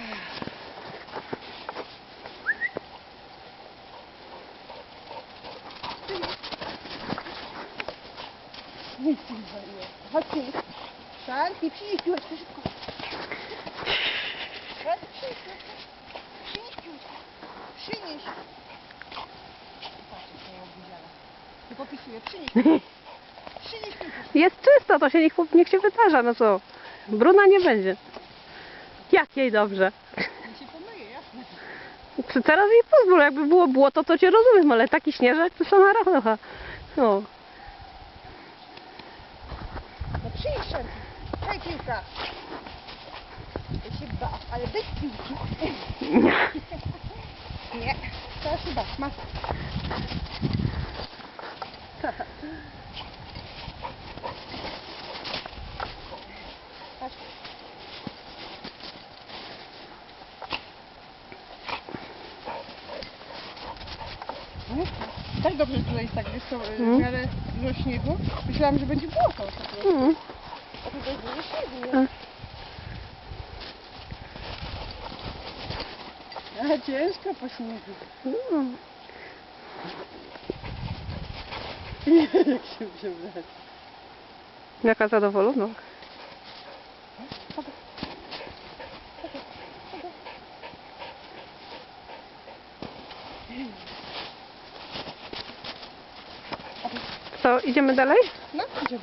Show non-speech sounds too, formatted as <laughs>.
Nie. Chodźcie. Szanki, przynieś piłeczkę szybko. Szanki, przynieś. Przynieś. Patrzcie, co ja obudziała. Nie popisuję. Przynieś. Przynieś piłkę. Jest czysto, to się niech, niech się wytarza, no co? Bruna nie będzie. <laughs> Jak jej dobrze. Ja się pomyję, jasne. Czy Teraz jej pozwól, jakby było błoto, to cię rozumiem, ale taki śnieżek to sama rachocha. No. No szanki. Daj piłka. Ja się baw, ale bez piłki. <laughs> Nie. Teraz się baw. Masz. Tak dobrze że tutaj jest tak wysoko, Mm. w miarę dużo śniegu. Myślałam, że będzie błoto po prostu. Mm. A tutaj jest dużo śniegu, A. nie? A ciężko po śniegu. Mm. Nie, <laughs> jak się przebrać. Jaka zadowolona. Co, idziemy dalej? No, idziemy.